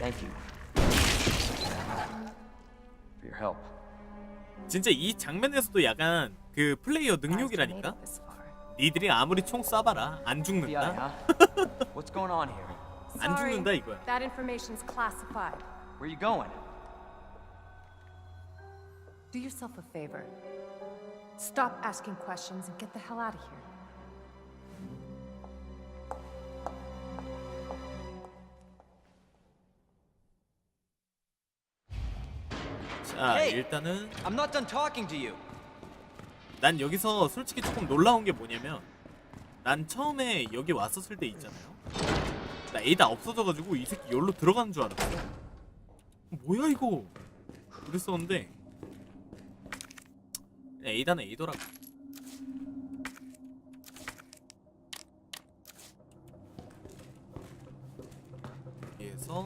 Thank you. For your help. 진짜 이 장면에서도 약간 그 플레이어 능력이라니까. 니들이 아무리 총 쏴봐라 안 죽는다. huh? What's going on here? 안 Sorry, 죽는다 이거야. That information's classified. Where you going? Do yourself a favor. Stop asking questions and get the hell out of here. 자 Hey! 일단은 I'm not done talking to you. 난 여기서 솔직히 조금 놀라운 게 뭐냐면 난 처음에 여기 왔었을 때 있잖아요. 나 에이다 없어져가지고 이 새끼 여기로 들어가는 줄 알았어. 뭐야 이거? 그랬었는데 그냥 에이다는 에이더라고. 여기에서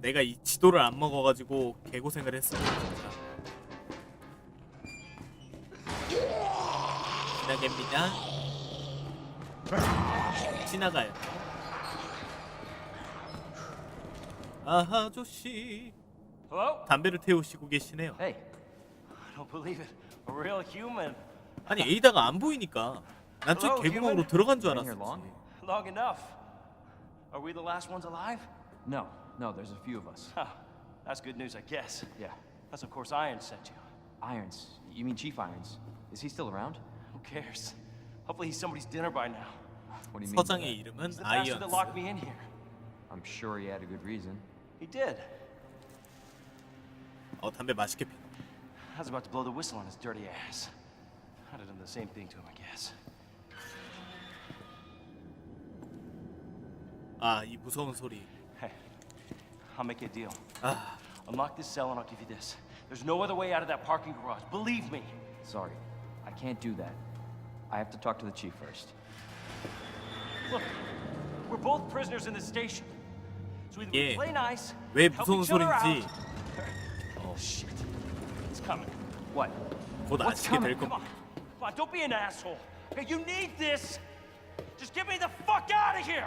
내가 이 지도를 안 먹어가지고 개고생을 했어. 진짜. 지나갑니다. 지나가요. 아저씨? 담배를 태우시고 계시네요. Hey, I don't believe it. A real human. 아니 에이다가 안 보이니까 난 저 개구멍으로? 들어간 줄 알았어. Long enough. Are we the last ones alive? no, no. There's a few of us. Huh. That's good news, I guess. Yeah, That's of course Iron sent you. Irons. You mean Chief Irons? Is he still around? Who cares? Hopefully he's somebody's dinner by now. What do you mean? by 서장의 that? 이름은 He's the bastard that locked 아이언스. me in here. I'm sure he had a good reason. He did. 어 담배 맛있게 피. I was about to blow the whistle on his dirty ass. I'd have done the same thing to him, I guess. 아이 무서운 소리. Hey, I'll make you a deal. 아 Unlock this cell and I'll give you this. There's no other way out of that parking garage. Believe me. Sorry, I can't do that. I have to talk to the chief first. Look, we're both prisoners in this station. So either we 예. play nice, 왜 help 무서운 each other 소린지 out. Oh shit. It's coming. What? 곧 What's 아시게 될 coming? Come on. 겁니다. Come on, don't be an asshole. Okay, you need this. Just get me the fuck out of here.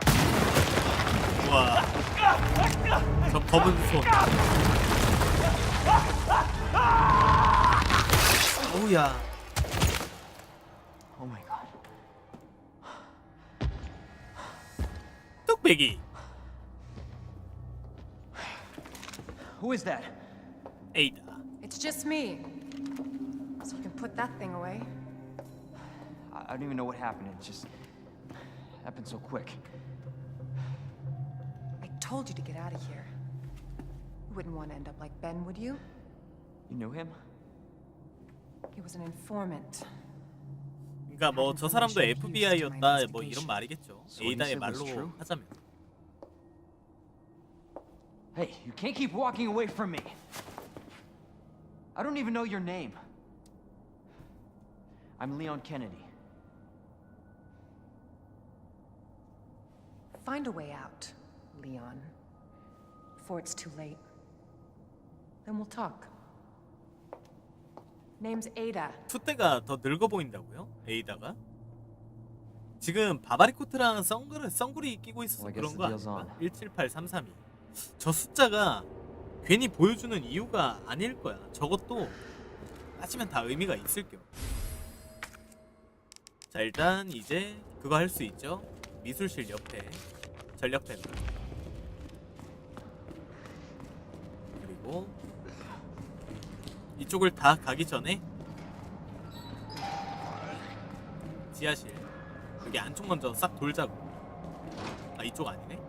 와, 저 검은 손. 오우야. Oh my god. 뚝배기. Who is that? 에이다. It's just me. So we can put that thing away. I, I don't even know what happened. It just happened so quick. I told you to get out of here. You wouldn't want to end up like Ben, would you? You knew him? He was an informant. 그러니까 뭐 저 사람도 FBI였다 뭐 이런 말이겠죠. So what he 에이다의 said was 말로 true? 하자면. Hey, you can't keep walking away from me. I don't even know your name. I'm Leon Kennedy. Find a way out, Leon. Before it's too late. Then we'll talk. Name's Ada. 투때가 더 늙어 보인다고요? 에이다가? 지금 바바리 코트랑 썬구리, 썬구리 끼고 있어서 그런 거 아닌가? on. 178332. 저 숫자가 괜히 보여주는 이유가 아닐 거야. 저것도 따지면 다 의미가 있을게요. 자 일단 이제 그거 할 수 있죠. 미술실 옆에 전력 패 이쪽을 다 가기 전에 지하실 여기 안쪽 먼저 싹 돌자고. 아 이쪽 아니네.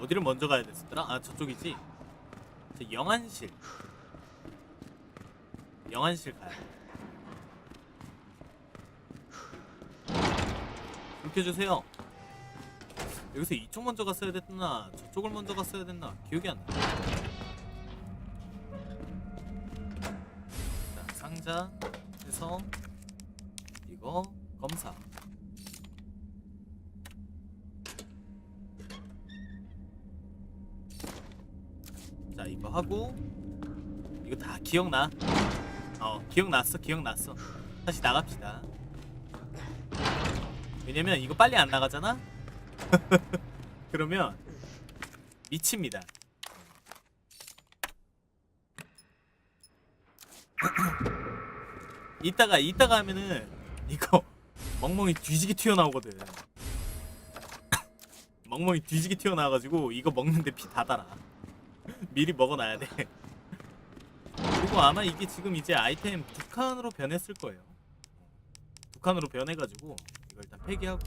어디를 먼저 가야 됐었더라? 아 저쪽이지. 저 영안실. 영안실 가야 돼. 해주세요. 여기서 이쪽 먼저 갔어야 됐나 저쪽을 먼저 갔어야 됐나 기억이 안 나. 자 상자 해서 이거 검사. 자 이거 하고 이거 다 기억나 어 기억났어 기억났어 다시 나갑시다 왜냐면 이거 빨리 안 나가잖아? 그러면 미칩니다. 이따가 이따가 하면은 이거 멍멍이 뒤지게 튀어나오거든. 멍멍이 뒤지게 튀어나와가지고 이거 먹는데 피 다 달아. 미리 먹어놔야 돼. 그리고 아마 이게 지금 이제 아이템 두 칸으로 변했을 거예요. 두 칸으로 변해가지고 이거 일단 폐기하고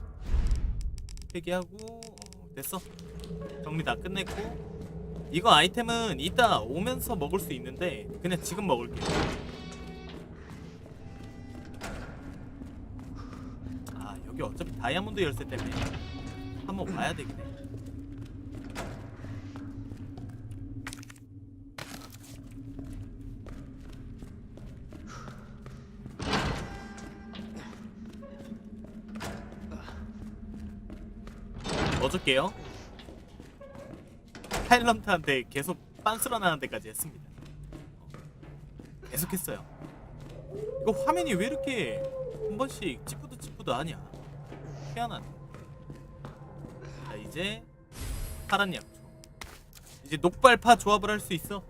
폐기하고 어, 됐어. 정리 다 끝냈고. 이거 아이템은 이따 오면서 먹을 수 있는데 그냥 지금 먹을게 아 여기 어차피 다이아몬드 열쇠 때문에 한번 되긴 해 넣어줄게요. 타일런트한테 계속 빤스러 나는 데까지 했습니다. 어, 계속 했어요. 이거 화면이 왜 이렇게 한 번씩 찌푸드 찌푸드 하냐? 희한하네. 자 이제 파란 약초 이제 녹발파 조합을 할 수 있어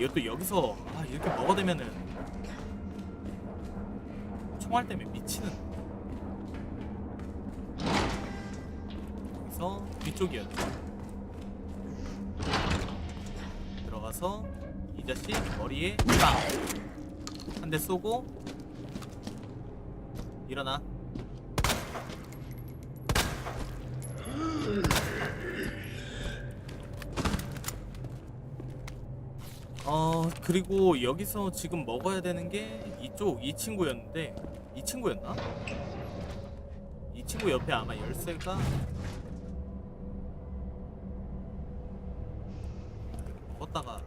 이것도 여기서 아 이렇게 먹어대면은 총알 때문에 미치는. 여기서 뒤쪽이었죠 들어가서 이 자식 머리에 빵 한 대 쏘고 일어나 그리고 여기서 지금 먹어야 되는 게 이쪽 이 친구였는데 이 친구였나? 이 친구 옆에 아마 열쇠가 먹었다가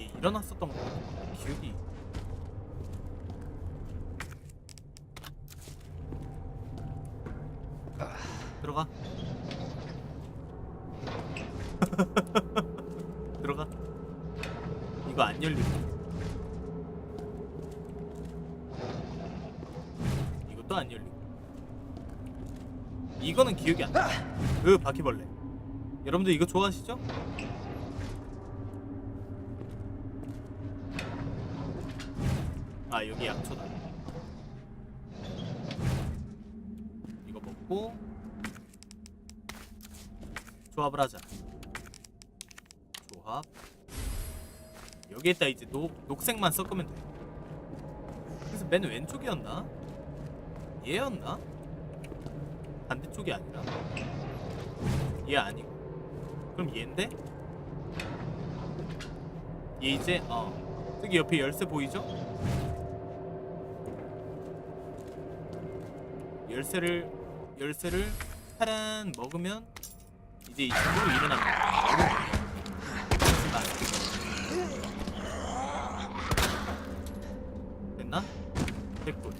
얘 일어났었던 거 기억이 들어가 이거 안 열리고 이것도 안 열리고 이거는 기억이 안 나. 그 바퀴벌레 여러분들 이거 좋아하시죠? 아 여기 약초다 이거 먹고 조합을 하자 조합 여기에다 이제 녹, 녹색만 섞으면 돼 그래서 맨 왼쪽이었나? 얘였나? 반대쪽이 아니라 얘 아니고 그럼 얘인데? 얘 이제 어 저기 옆에 열쇠 보이죠? 열쇠를 열쇠를 파란 먹으면 이제 이 친구로 일어납니다. 됐나? 됐군.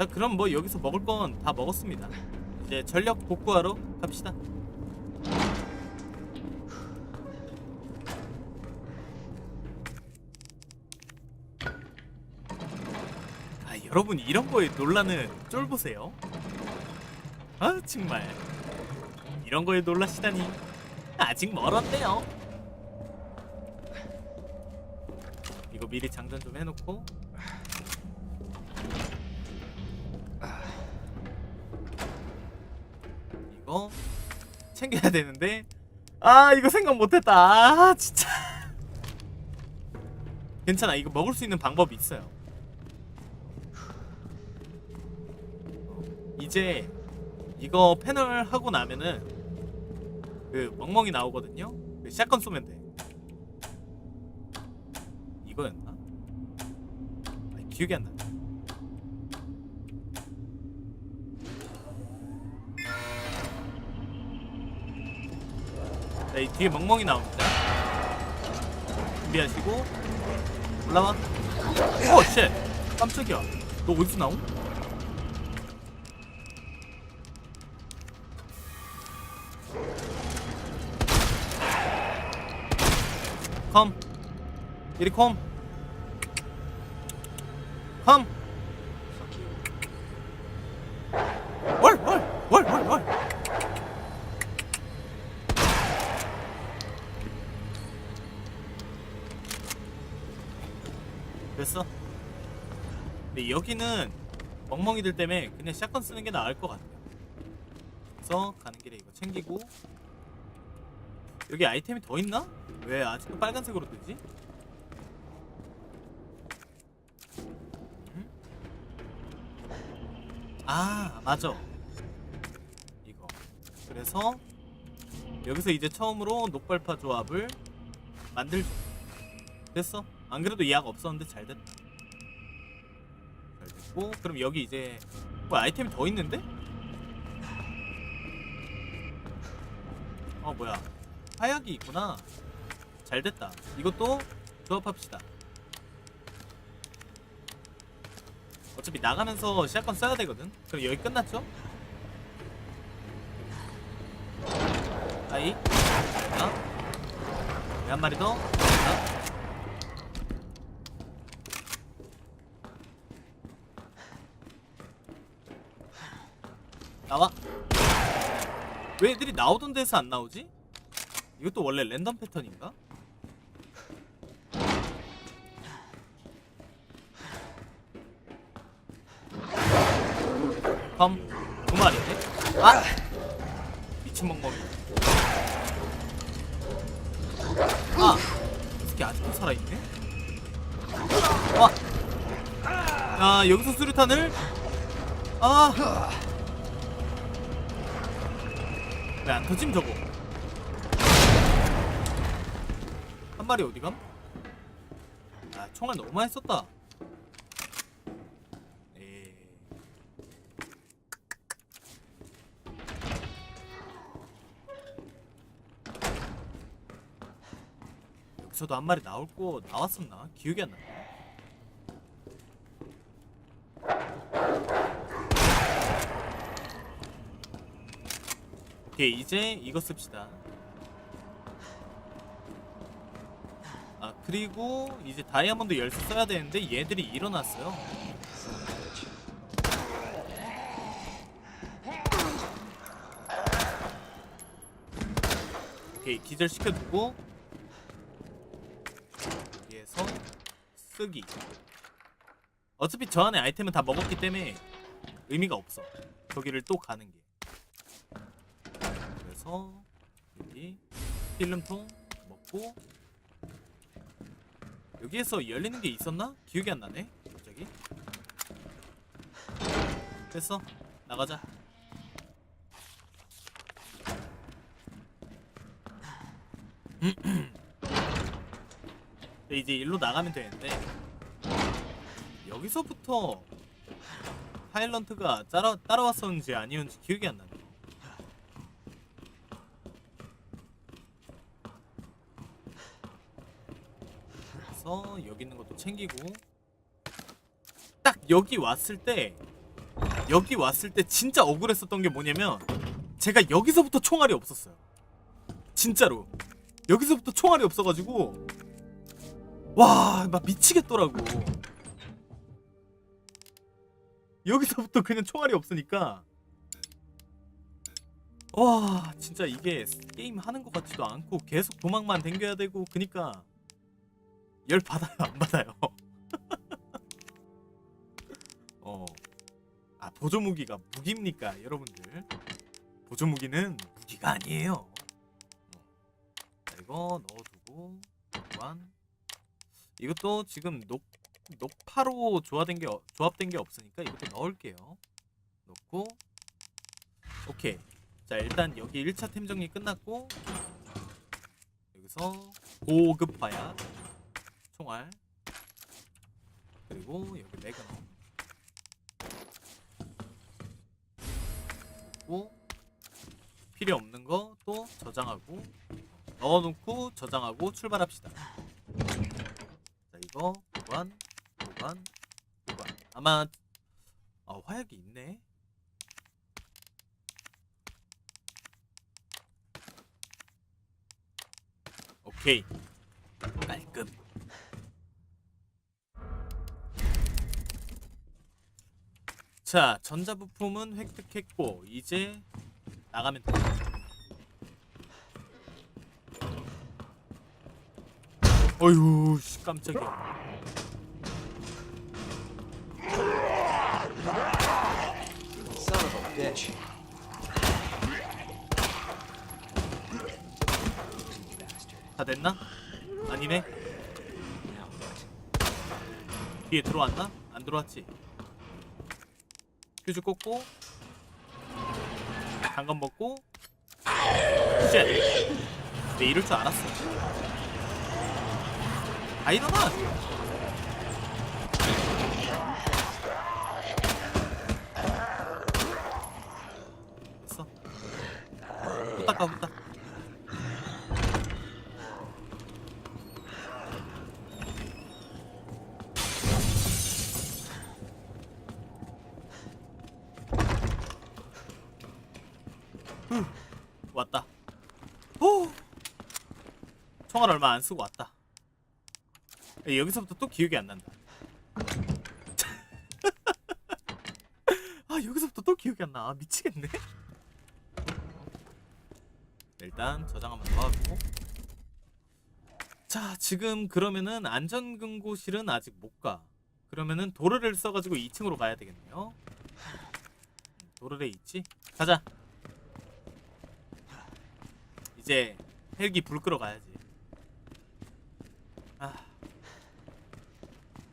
자 그럼 뭐 여기서 먹을 건 다 먹었습니다. 이제 전력 복구하러 갑시다. 아 여러분 이런 거에 놀라는 쫄 보세요. 아 정말 이런 거에 놀라시다니 아직 멀었네요. 이거 미리 장전 좀 해놓고 이거 챙겨야 되는데. 아 이거 생각 못했다. 아 진짜. 괜찮아 이거 먹을 수 있는 방법이 있어요. 어, 이제 이거 패널 하고 나면은 그 멍멍이 나오거든요? 그 샷건 쏘면 돼. 이거였나? 아니, 기억이 안 나. 자, 네, 이 뒤에 멍멍이 나옵니다. 준비하시고 올라와. 오, 쉣. 깜짝이야. 너 어디서 나옴? 컴. 이리 컴. 컴. 됐어? 근데 여기는 멍멍이들 때문에 그냥 샷건 쓰는 게 나을 것 같아요. 그래서 가는 길에 이거 챙기고. 여기 아이템이 더 있나? 왜 아직도 빨간색으로 뜨지? 음? 아 맞아. 이거. 그래서 여기서 이제 처음으로 녹발파 조합을 만들 됐어 안 그래도 예약 없었는데 잘 됐다 잘 됐고 그럼 여기 이제 뭐 아이템이 더 있는데? 어 뭐야. 화약이 있구나. 잘 됐다. 이것도 조합합시다. 어차피 나가면서 샷건 써야 되거든. 그럼 여기 끝났죠? 아이. 자, 네, 한 마리 더. 자. 나와 왜 애들이 나오던 데서 안 나오지? 이것도 원래 랜덤 패턴인가? 컴, 두 마리인데? 아! 미친 멍멍이. 아! 이 새끼 아직도 살아있네? 와! 야, 여기서 수류탄을? 아! 왜 안 터짐 저거? 한 마리 어디감? 아 총알 너무 많이 썼다. 에이. 여기서도 한 마리 나올 거 나왔었나? 기억이 안 나. 오케이 이제 이거 씁시다. 아 그리고 이제 다이아몬드 열쇠 써야 되는데 얘들이 일어났어요. 오케이 기절 시켜두고 여기에서 쓰기. 어차피 저 안에 아이템은 다 먹었기 때문에 의미가 없어. 저기를 또 가는 게. 그래서 여기 필름통 먹고 여기에서 열리는 게 있었나? 기억이 안 나네. 갑자기. 됐어. 나가자. 네, 이제 일로 나가면 되는데 여기서부터 파일런트가 따라 따라왔었는지 아니었는지 기억이 안 나네. 그래서 여기 있는 것도 챙기고 딱 여기 왔을 때 여기 왔을 때 진짜 억울했었던 게 뭐냐면 제가 여기서부터 총알이 없었어요. 진짜로 여기서부터 총알이 없어가지고 와 막 미치겠더라고. 여기서부터 그냥 총알이 없으니까 와 진짜 이게 게임 하는 것 같지도 않고 계속 도망만 댕겨야 되고 그니까 열 받아요 안 받아요? 어. 아 보조 무기가 무기입니까 여러분들? 보조 무기는 무기가 아니에요. 어. 자 이거 넣어두고 보관 이것도 지금 녹 녹파로 조합된 게 어- 조합된 게 없으니까 이것도 넣을게요. 넣고. 오케이. 자 일단 여기 1차 템 정리 끝났고 여기서 고급 화약 총알. 그리고 여기 매그넘 그리고 필요 없는 거 또 저장하고 넣어놓고 저장하고 출발합시다. 자 이거 보관 보관 보관. 아마 아 화약이 있네. 오케이 자 전자부품은 획득했고 이제 나가면 돼 어휴 씨 깜짝이야. 다 됐나? 아니네 Now what? 뒤에 들어왔나? 안 들어왔지 퓨즈 꽂고 장갑 먹고 쉣! 내 이럴 줄 알았어 아 일어나! 됐어 후딱 가 후딱 왔다. 오! 총알 얼마 안 쓰고 왔다. 에, 여기서부터 또 기억이 안 난다. 아 여기서부터 또 기억이 안 나. 아, 미치겠네. 일단 저장 한번 더 하고. 자 지금 그러면은 안전금고실은 아직 못 가. 그러면은 도르를 써가지고 2층으로 가야 되겠네요. 음, 도르래 있지? 가자. 이제 헬기 불 끄러 가야지. 아,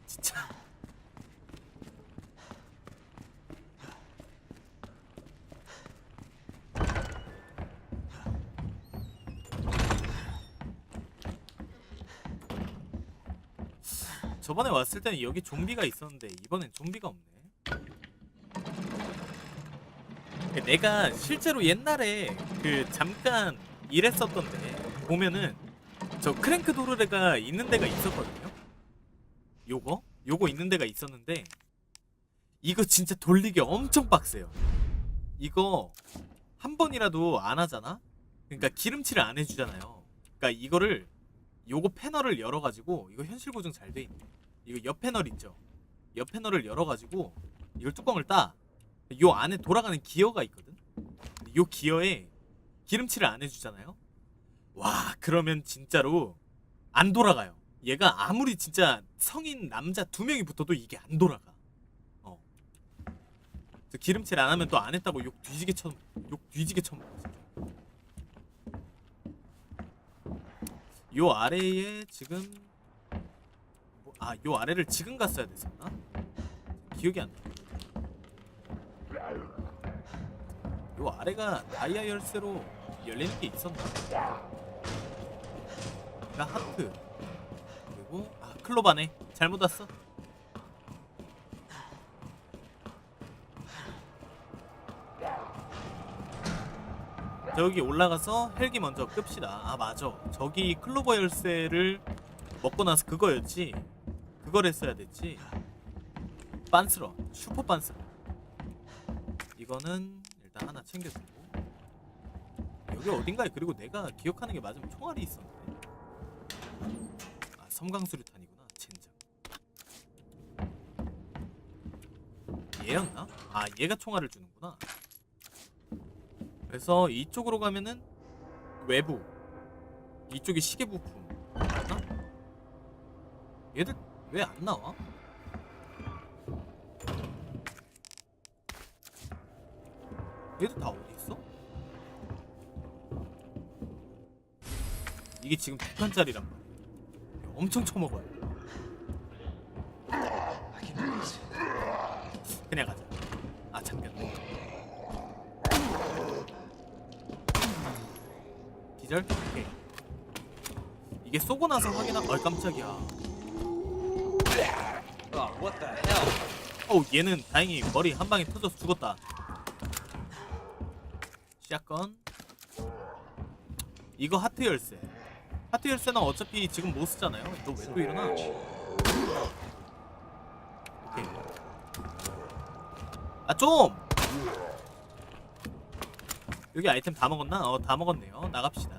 진짜. 저번에 왔을 때는 여기 좀비가 있었는데 이번엔 좀비가 없네. 내가 실제로 옛날에 그 잠깐 일했었던데 보면은 저 크랭크 도르레가 있는 데가 있었거든요. 요거 요거 있는 데가 있었는데 이거 진짜 돌리기 엄청 빡세요. 이거 한 번이라도 안 하잖아. 그러니까 기름칠을 안 해주잖아요. 그러니까 이거를 요거 패널을 열어가지고 이거 현실 고정 잘 돼 있네. 이거 옆 패널 있죠. 옆 패널을 열어가지고 이걸 뚜껑을 따. 요 안에 돌아가는 기어가 있거든. 요 기어에 기름칠을 안 해주잖아요. 와 그러면 진짜로 안 돌아가요. 얘가 아무리 진짜 성인 남자 두 명이 붙어도 이게 안 돌아가. 어. 기름칠 안 하면 또 안 했다고 욕 뒤지게 쳐, 욕 뒤지게. 진짜. 요 아래에 지금 뭐, 아요 아래를 지금 갔어야 됐었나? 기억이 안 나. 요 아래가 다이아 열쇠로 열리는 게 있었나? 나 하트. 그리고 아 클로바네. 잘못 왔어. 저기 올라가서 헬기 먼저 끕시다. 아 맞아. 저기 클로버 열쇠를 먹고 나서 그거였지. 그걸 했어야 됐지. 빤스러. 슈퍼 빤스러 이거는 일단 하나 챙겨주고. 여기 어딘가에 그리고 내가 기억하는 게 맞으면 총알이 있었는데 아 섬광수류탄이구나 젠장 얘였나? 아 얘가 총알을 주는구나 그래서 이쪽으로 가면은 외부 이쪽이 시계 부품 맞나? 얘들 왜 안 나와? 얘들 다 어디 있어? 이게 지금 두 칸짜리란 말이야. 엄청 처먹어요. This. 그냥 가자. 아 잠깐. 기절? 오케이. 이게 쏘고 나서 깜짝이야. Oh, what the hell? 어우 얘는 다행히 머리 한 방에 터져서 죽었다. 샷건. 이거 하트 열쇠. 하트 열쇠는 어차피 지금 못 쓰잖아요. 너 왜 또 일어나? 오케이. 아 좀. 여기 아이템 다 먹었나? 어 다 먹었네요. 나갑시다.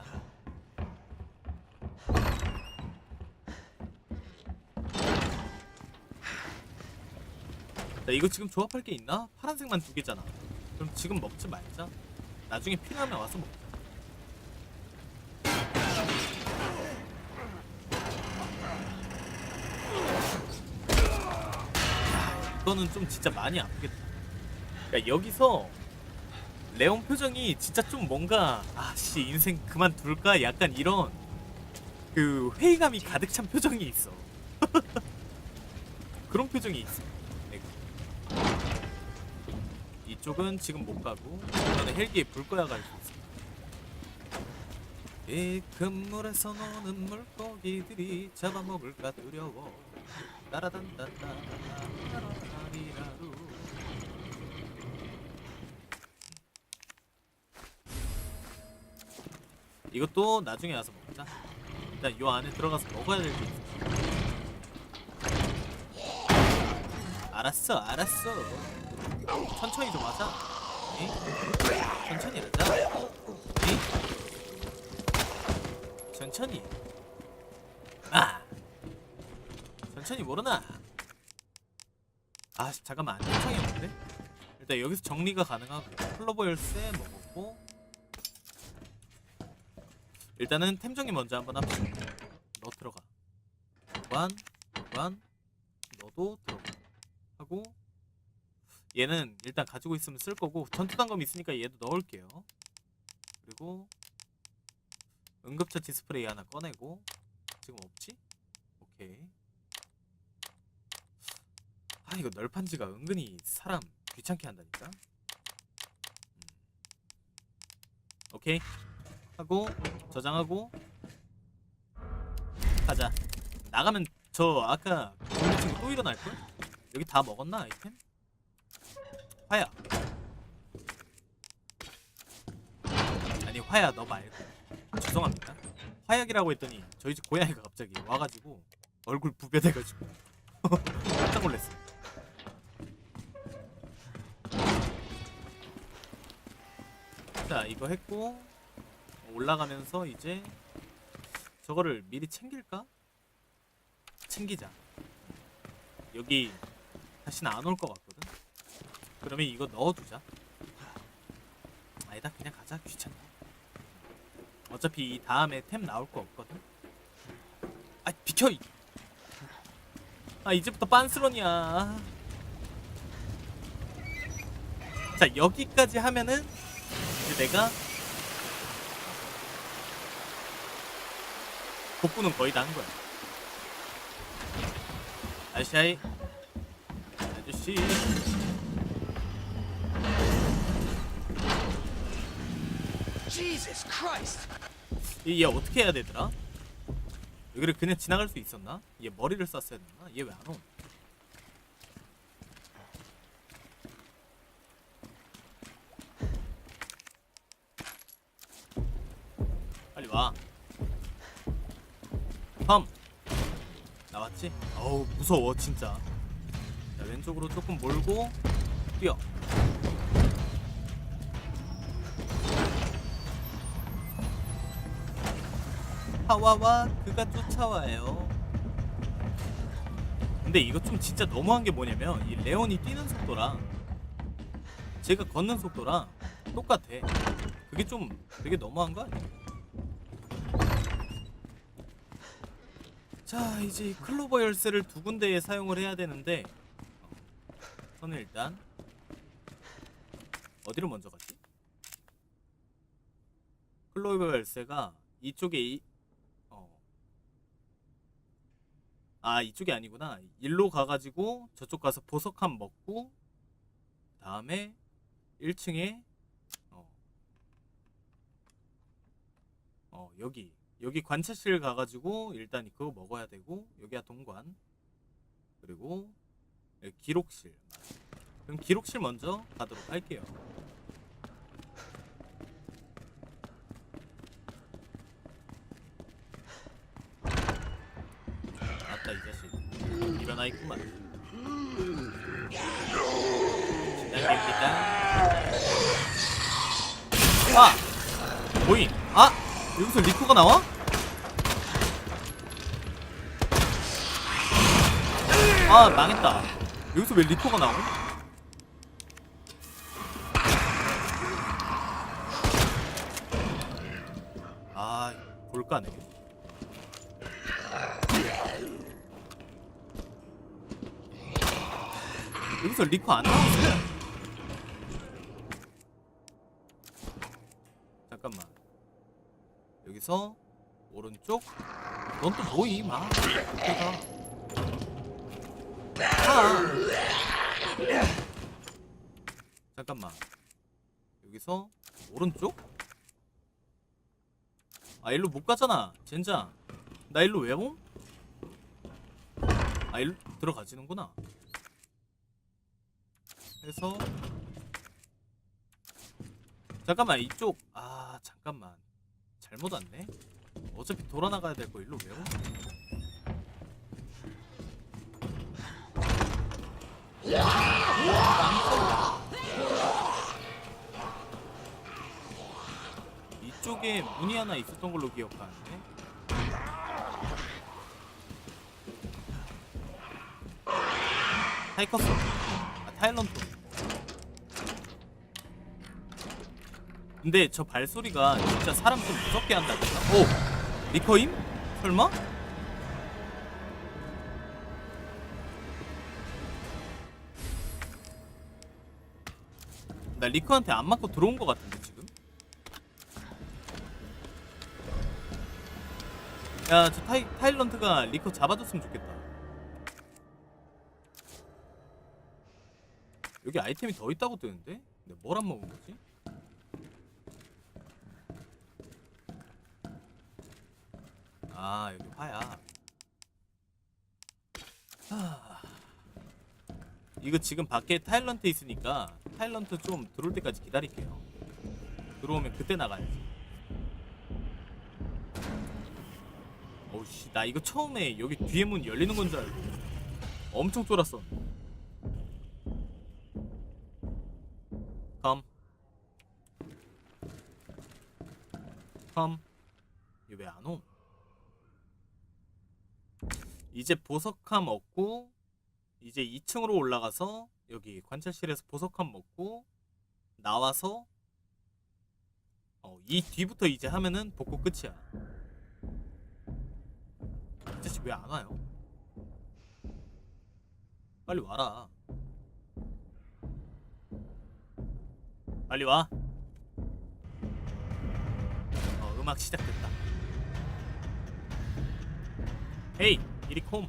나 이거 지금 조합할 게 있나? 파란색만 두 개잖아. 그럼 지금 먹지 말자. 나중에 필요하면 와서 먹자. 야, 이거는 좀 진짜 많이 아프겠다. 야, 여기서 레온 표정이 진짜 좀 뭔가 아씨 인생 그만둘까 약간 이런 그 회의감이 가득 찬 표정이 있어. 그런 표정이 있어. 내가. 이쪽은 지금 못 가고 저는 헬기에 불 꺼야 갈 수 있어. 이 금물에서 노는 물고기들이 잡아먹을까 두려워. 따라단단다. 이것도 나중에 와서 먹자. 일단 요 안에 들어가서 먹어야 될게 있어. 알았어, 알았어. 천천히 좀 하자. 에이? 천천히 하자. 에이? 천천히. 아. 천천히 모르나? 아, 잠깐만. 천천히 없는데? 일단 여기서 정리가 가능하고 플로버 열쇠 먹었고 일단은 템 정리 먼저 한번 합시다. 너 들어가. 보관, 보관, 너도 들어가. 하고 얘는 일단 가지고 있으면 쓸 거고 전투 단검 있으니까 얘도 넣을게요. 그리고 응급처 디스플레이 하나 꺼내고 지금 없지? 오케이. 아 이거 널판지가 은근히 사람 귀찮게 한다니까. 음. 오케이. 하고 저장하고 가자. 나가면 저 아까 공격층이 또 일어날 걸? 여기 다 먹었나 아이템? 화야. 아니 화야 너 말고 죄송합니다. 화약이라고 했더니 저희 집 고양이가 갑자기 와가지고 얼굴 부벼대가지고 깜짝 놀랐어. 자 이거 했고 올라가면서 이제 저거를 미리 챙길까? 챙기자. 여기 다시는 안 올 것 같거든. 그러면 이거 넣어두자. 아니다 그냥 가자 귀찮다. 어차피 이 다음에 템 나올 거 없거든. 아 비켜. 이- 아 이제부터 빤스런이야. 자 여기까지 하면은 내가 복구는 거의 다 한 거야. 아저씨 Jesus Christ! 얘, 얘 어떻게 해야 되더라? 여기를 그냥 지나갈 수 있었나? 얘 머리를 쐈어야 되나? 얘 왜 안 오? 와. 펌 나왔지? 어우 무서워 진짜. 자 왼쪽으로 조금 몰고 뛰어. 하와와 그가 쫓아와요. 근데 이거 좀 진짜 너무한 게 뭐냐면 이 레온이 뛰는 속도랑 제가 걷는 속도랑 똑같아. 그게 좀 되게 너무한 거 아니야? 자 이제 이 클로버 열쇠를 두 군데에 사용을 해야 되는데 어, 저는 일단 어디로 먼저 가지? 클로버 열쇠가 이쪽에 이, 어. 아 이쪽이 아니구나 일로 가가지고 저쪽 가서 보석 한 먹고 다음에 1층에 어. 어 여기 여기 관찰실 가가지고 일단 그거 먹어야 되고 여기가 동관 그리고 기록실. 그럼 기록실 먼저 가도록 할게요 아따 이 자식 일어나 있구만 진행됩니다 아! 보인 아! 여기서 리코가 나와? 아 망했다 여기서 왜 리코가 나와? 아 볼까네 여기서 리코 안 나오는데? 여기서 오른쪽. 넌또 내가. 아. 잠깐만. 여기서 오른쪽? 아 일로 못 가잖아 젠장 나 일로 왜 옴? 아 일로 들어가지는구나 해서 잠깐만 이쪽 아 잠깐만 잘못 왔네? 어차피 돌아 나가야 될 거 일로 왜 옴? 이쪽에 문이 하나 있었던 걸로 기억하는데? 타이커스 아 타일런트 근데 저 발소리가 진짜 사람 좀 무섭게 한다니까 오! 리커임? 설마? 나 리커한테 안 맞고 들어온 것 같은데 지금 야, 저 타이, 타일런트가 리커 잡아줬으면 좋겠다. 여기 아이템이 더 있다고 뜨는데? 근데 뭘 안 먹은 거지? 아, 여기 화야. 하... 이거 지금 밖에 타일런트 있으니까 타일런트 좀 들어올 때까지 기다릴게요. 들어오면 그때 나가야지. 어우씨 나 이거 처음에 여기 뒤에 문 열리는 건 줄 알고 엄청 쫄았어 컴 컴. 이거 왜안 옴? 이제 보석함 얻고 이제 2층으로 올라가서 여기 관찰실에서 보석함 먹고 나와서 어, 이 뒤부터 이제 하면은 복구 끝이야 아저씨 왜 안 와요? 빨리 와라. 빨리 와. 어, 음악 시작됐다. 헤이, 이리 콤.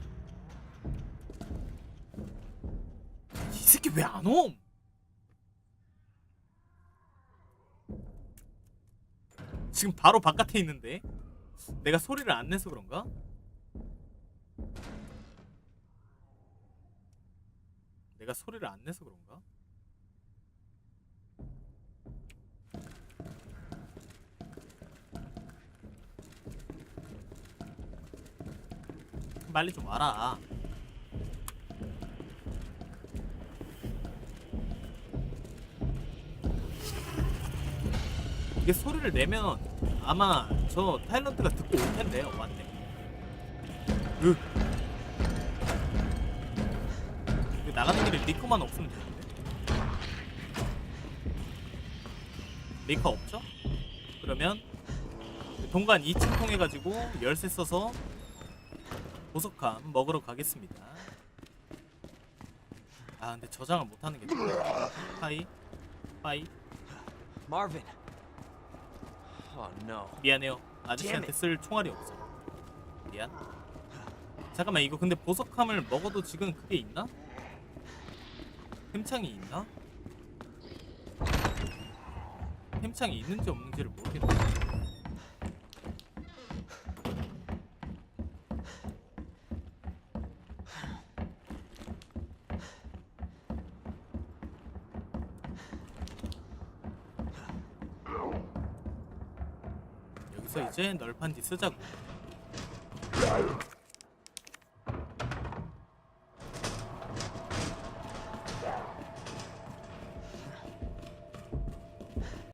이 새끼 왜 안 옴? 지금 바로 바깥에 있는데 내가 소리를 안 내서 그런가? 내가 소리를 안 내서 그런가? 빨리 좀 와라. 이게 소리를 내면 아마 저 타일런트가 듣고 올 텐데요, 왔네. 으. 그 나가는 길에 리커만 없으면 되는데 리커 없죠? 그러면 그 동간 2층 통해 가지고 열쇠 써서 보석함 먹으러 가겠습니다 아 근데 저장을 못하는 게 Marvin. Oh no. 미안해요 아저씨한테 쓸 총알이 없어 미안 잠깐만 이거 근데 보석함을 먹어도 지금 그게 있나? 햄창이 있나? 햄창이 있는지 없는지를 모르겠네. 널판디 쓰자고.